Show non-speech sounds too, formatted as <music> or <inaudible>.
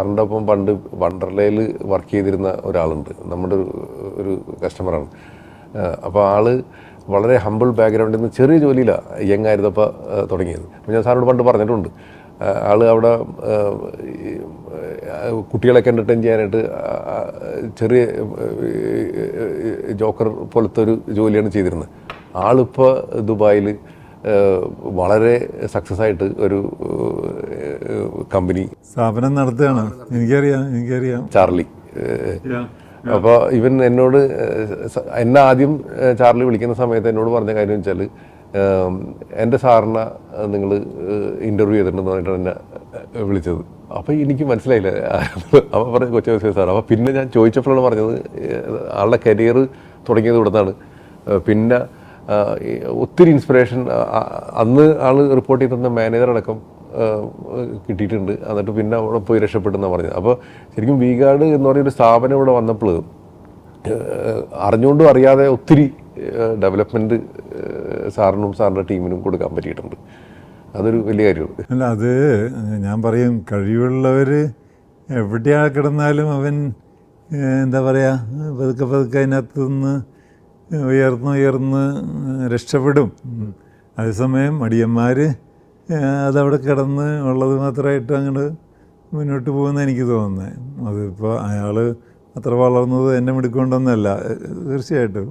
സാറിന്റെ ഒപ്പം പണ്ട് വണ്ടർലയിൽ വർക്ക് ചെയ്തിരുന്ന ഒരാളുണ്ട്. നമ്മുടെ ഒരു കസ്റ്റമറാണ്. അപ്പോൾ ആൾ വളരെ ഹമ്പിൾ ബാക്ക്ഗ്രൗണ്ടിൽ നിന്ന് ചെറിയ ജോലിയിലാണ് യങ് ആയിരുന്നപ്പോൾ തുടങ്ങിയത്. അപ്പോൾ ഞാൻ സാറിനോട് പണ്ട് പറഞ്ഞിട്ടുണ്ട്. ആൾ അവിടെ കുട്ടികളൊക്കെ എന്റർടൈൻ ചെയ്യാനായിട്ട് ചെറിയ ജോക്കർ പോലത്തെ ഒരു ജോലിയാണ് ചെയ്തിരുന്നത്. ആളിപ്പോൾ ദുബായിൽ വളരെ സക്സസ് ആയിട്ട് ഒരു കമ്പനി സ്ഥാപനം നടത്തുകയാണ്. എനിക്കറിയാം എനിക്കറിയാം. ചാർലി. അപ്പോൾ ഇവൻ എന്നോട് എന്നെ ആദ്യം ചാർലി വിളിക്കുന്ന സമയത്ത് എന്നോട് പറഞ്ഞ കാര്യം വെച്ചാൽ എന്റെ സാറിനെ നിങ്ങൾ ഇന്റർവ്യൂ ചെയ്തിട്ടുണ്ടെന്ന് പറഞ്ഞിട്ടാണ് എന്നെ വിളിച്ചത്. അപ്പോൾ എനിക്ക് മനസ്സിലായില്ല. <laughs> അപ്പോൾ പറഞ്ഞു കൊച്ചു കൊച്ചു സാർ അപ്പോൾ പിന്നെ ഞാൻ ചോദിച്ചപ്പോഴാണ് പറഞ്ഞത് ആളുടെ കരിയർ തുടങ്ങിയത് ഇവിടുന്നാണ്. പിന്നെ ഒത്തിരി ഇൻസ്പിറേഷൻ അന്ന് ആൾ റിപ്പോർട്ട് ചെയ്തിരുന്ന മാനേജർ അടക്കം കിട്ടിയിട്ടുണ്ട്. എന്നിട്ട് പിന്നെ അവിടെ പോയി രക്ഷപ്പെട്ടെന്നാണ് പറഞ്ഞത്. അപ്പോൾ ശരിക്കും വീഗാർഡ് എന്ന് പറയുന്ന ഒരു സ്ഥാപനം ഇവിടെ വന്നപ്പോൾ അറിഞ്ഞുകൊണ്ടും അറിയാതെ ഒത്തിരി ഡെവലപ്മെന്റ് സാറിനും സാറിന്റെ ടീമിനും കൊടുക്കാൻ പറ്റിയിട്ടുണ്ട്. അതൊരു വലിയ കാര്യമാണ്. അല്ല അത് ഞാൻ പറയും കഴിവുള്ളവർ എവിടെയാ കിടന്നാലും അവൻ എന്താ പറയുക പതുക്കെ പതുക്കെ അതിനകത്ത് നിന്ന് ഉയർന്ന് ഉയർന്ന് രക്ഷപ്പെടും. അതേസമയം മടിയന്മാർ അതവിടെ കിടന്ന് ഉള്ളത് മാത്രമായിട്ട് അങ്ങോട്ട് മുന്നോട്ട് പോകുമെന്ന് എനിക്ക് തോന്നുന്നത് അതിപ്പോൾ അയാൾ അത്ര വളർന്നത് എന്നെ മിടുക്കൊണ്ടൊന്നല്ല തീർച്ചയായിട്ടും